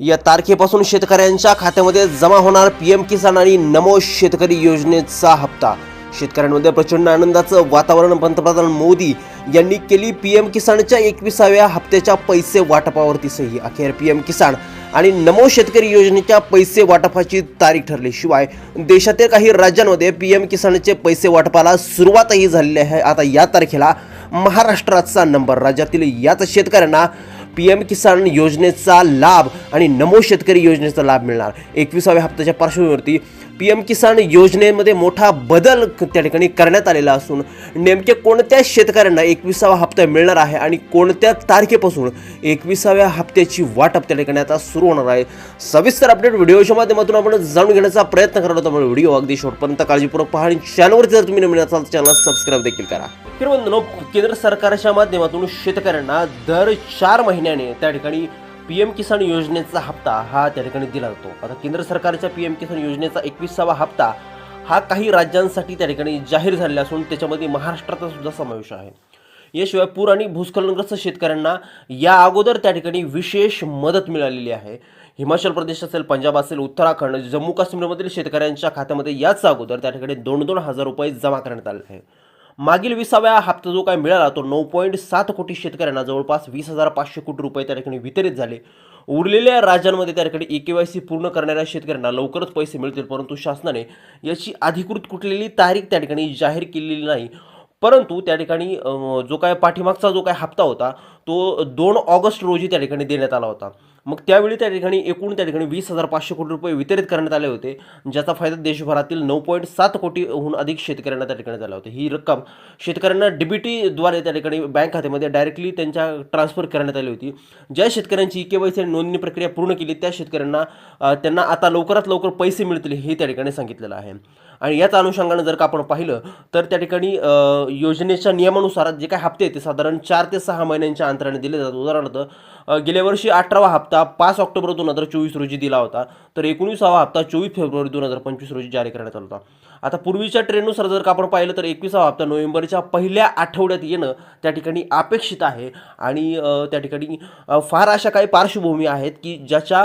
या तारखेपासून शेतकऱ्यांच्या खात्यामध्ये जमा होणार पीएम किसान आणि नमो शेतकरी योजनेचा हप्ता. शेतकऱ्यांमध्ये प्रचंड आनंदाचं वातावरण पंतप्रधान मोदी यांनी केली पीएम किसानच्या एकविसाव्या हप्त्याच्या पैसे वाटपावरती सही अखेर पीएम किसान आणि नमो शेतकरी योजनेच्या पैसे वाटपाची तारीख ठरली. शिवाय देशातील काही राज्यांमध्ये पीएम किसानचे पैसे वाटपाला सुरुवातही झालेली आहे. आता या तारखेला महाराष्ट्राचा नंबर. राज्यातील याच शेतकऱ्यांना पी एम किसान योजनेचा लाभ आणि नमो शेतकरी योजनेचा लाभ मिळणार. एकविसाव्या हप्त्याच्या पार्श्वभूमीवरती पी एम किसान योजनेमध्ये मोठा बदल त्या ठिकाणी करण्यात आलेला असून नेमके कोणत्या शेतकऱ्यांना एकविसावा हप्ता मिळणार आहे आणि कोणत्या तारखेपासून एकविसाव्या हप्त्याची वाटप त्या ठिकाणी आता सुरू होणार आहे? सविस्तर अपडेट व्हिडिओच्या माध्यमातून आपण जाणून घेण्याचा प्रयत्न करणार होतो त्यामुळे व्हिडिओ अगदी शेवटपर्यंत काळजीपूर्वक पहा आणि चॅनलवरती जर तुम्ही नवीन असाल तर चॅनल सबस्क्राईब देखील करा. तर बंधनो केंद्र सरकारच्या माध्यमातून शेतकऱ्यांना दर चार महिन्याने त्या ठिकाणी पी एम किसान योजनेचा हप्ता हा त्या ठिकाणी दिला जातो. आता केंद्र सरकारच्या पी एम किसान योजनेचा एकवीसावा हप्ता हा काही राज्यांसाठी त्या ठिकाणी जाहीर झालेला असून त्याच्यामध्ये महाराष्ट्राचा सुद्धा समावेश आहे. याशिवाय पूर आणि भूस्खलनग्रस्त शेतकऱ्यांना या अगोदर त्या ठिकाणी विशेष मदत मिळालेली आहे. हिमाचल प्रदेश असेल पंजाब असेल उत्तराखंड जम्मू काश्मीरमधील शेतकऱ्यांच्या खात्यामध्ये याच अगोदर त्या ठिकाणी दोन दोन हजार रुपये जमा करण्यात आले आहे मागील विसाव्या हप्ता जो काय मिळाला तो नऊ पॉईंट सात कोटी शेतकऱ्यांना जवळपास वीस हजार पाचशे कोटी रुपये त्या ठिकाणी वितरित झाले. उरलेल्या राज्यांमध्ये त्या ठिकाणी ई के वाय सी पूर्ण करणाऱ्या शेतकऱ्यांना लवकरच पैसे मिळतील परंतु शासनाने याची अधिकृत कुठलेली तारीख त्या ठिकाणी जाहीर केलेली नाही. परंतु त्या ठिकाणी जो काय पाठीमागचा जो काय हप्ता होता तो दोन ऑगस्ट रोजी त्या ठिकाणी देण्यात आला होता. मग त्यावेळी त्या ठिकाणी एकूण त्या ठिकाणी वीस हजार पाचशे कोटी रुपये वितरित करण्यात आले होते ज्याचा फायदा देशभरातील नऊ पॉईंट सात कोटीहून अधिक शेतकऱ्यांना त्या ठिकाणी झाला होता. ही रक्कम शेतकऱ्यांना डीबीटीद्वारे त्या ठिकाणी बँक खात्यामध्ये डायरेक्टली त्यांच्या ट्रान्सफर करण्यात आली होती. ज्या शेतकऱ्यांची ई के वाय सी नोंदणी प्रक्रिया पूर्ण केली त्या शेतकऱ्यांना त्यांना आता लवकरात लवकर पैसे मिळतील हे त्या ठिकाणी सांगितलेलं आहे. आणि याच अनुषंगानं जर का आपण पाहिलं तर त्या ठिकाणी योजनेच्या नियमानुसार जे काही हप्ते आहेत ते साधारण चार ते सहा महिन्यांच्या अंतराने दिले जातात. उदाहरणार्थ गेल्या वर्षी अठरावा हप्ता पाच ऑक्टोबर दोन हजार चोवीस रोजी दिला होता तर एकोणीसावा हप्ता चोवीस फेब्रुवारी दोन हजार पंचवीस रोजी जारी करण्यात आला होता. आता पूर्वीच्या ट्रेननुसार जर का आपण पाहिलं तर एकविसावा हप्ता नोव्हेंबरच्या पहिल्या आठवड्यात येणं त्या ठिकाणी अपेक्षित आहे. आणि त्या ठिकाणी फार अशा काही पार्श्वभूमी आहेत की ज्याच्या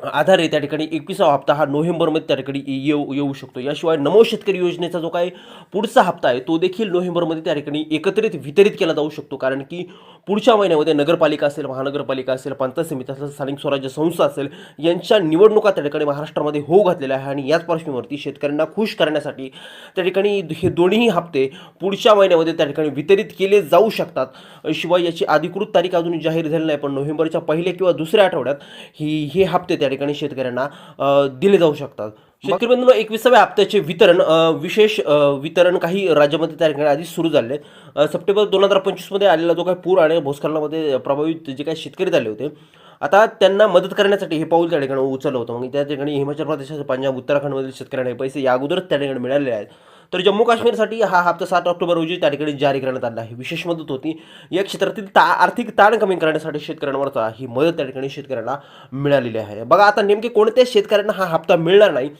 आधारे त्या ठिकाणी एकविसावा हप्ता हा नोव्हेंबरमध्ये त्या ठिकाणी येऊ येऊ शकतो. याशिवाय नमो शेतकरी योजनेचा जो काय पुढचा हप्ता आहे तो देखील नोव्हेंबरमध्ये त्या ठिकाणी एकत्रित वितरित केला जाऊ शकतो. कारण की पुढच्या महिन्यामध्ये नगरपालिका असेल महानगरपालिका असेल पंचायत समिती असेल स्थानिक स्वराज्य संस्था असेल यांच्या निवडणुका त्या ठिकाणी महाराष्ट्रामध्ये होऊ घातलेल्या आहे आणि याच पार्श्वभूमीवरती शेतकऱ्यांना खुश करण्यासाठी त्या ठिकाणी हे दोन्ही हप्ते पुढच्या महिन्यामध्ये त्या ठिकाणी वितरित केले जाऊ शकतात. शिवाय याची अधिकृत तारीख अजून जाहीर झाली नाही पण नोव्हेंबरच्या पहिल्या किंवा दुसऱ्या आठवड्यात ही हे हप्ते त्या ठिकाणी शेतकऱ्यांना दिले जाऊ शकतात. शेतकरी बंधूंनो एकविसाव्या हप्त्याचे वितरण विशेष वितरण काही राज्यामध्ये त्या ठिकाणी आधी सुरू झाले सप्टेंबर दोन हजार पंचवीसमध्ये आलेला जो काही पूर आणि भूस्खलनामध्ये प्रभावित जे काही शेतकरी झाले होते आता त्यांना मदत करण्यासाठी हे पाऊल त्या ठिकाणी उचललं होतं. मग त्या ठिकाणी हिमाचल प्रदेश पंजाब उत्तराखंडमधील शेतकऱ्यांना हे पैसे या अगोदरच त्या ठिकाणी मिळालेले आहेत. तर जम्मू काश्मीरसाठी हा हप्ता सात ऑक्टोबर रोजी त्या ठिकाणी जारी करण्यात आला आहे. विशेष मदत होती. या क्षेत्रातील ता आर्थिक ताण कमी करण्यासाठी शेतकऱ्यांवरचा ही मदत त्या ठिकाणी शेतकऱ्यांना मिळालेली आहे. बघा आता नेमके कोणत्या शेतकऱ्यांना हा हप्ता मिळणार नाही?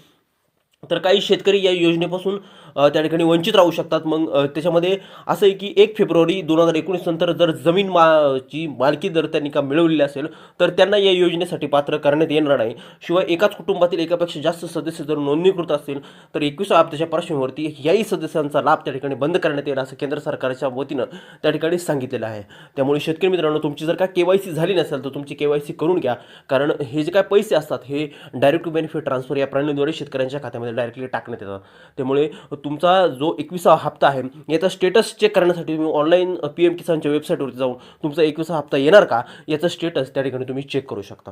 तर काही शेतकरी या योजनेपासून त्या ठिकाणी वंचित राहू शकतात. मग त्याच्यामध्ये असं आहे की एक फेब्रुवारी दोन हजार एकोणीस नंतर जर जमीन मा ची मालकी जर त्यांनी का मिळवलेली असेल तर त्यांना या योजनेसाठी पात्र करण्यात येणार नाही. शिवाय एकाच कुटुंबातील एकापेक्षा जास्त सदस्य जर नोंदणीकृत असतील तर एकवीस हप्त्याच्या पार्श्वभूमीवरती याही सदस्यांचा लाभ त्या ठिकाणी बंद करण्यात येईल असं केंद्र सरकारच्या वतीनं त्या ठिकाणी सांगितलेलं आहे. त्यामुळे शेतकरी मित्रांनो तुमची जर का के वाय सी झाली नसेल तर तुमची के वाय सी करून घ्या. कारण हे जे काय पैसे असतात हे डायरेक्ट टू बेनिफिट ट्रान्सफर या प्रणालीद्वारे शेतकऱ्यांच्या खात्यामध्ये डायरेक्टली टाकण्यात येतात त्यामुळे तुमचा जो एकविसा हप्ता आहे याचा स्टेटस चेक करण्यासाठी तुम्ही ऑनलाईन पी एम किसानच्या वेबसाईटवरती जाऊन तुमचा एकविसा हप्ता येणार का? याचं स्टेटस त्या ठिकाणी तुम्ही चेक करू शकता.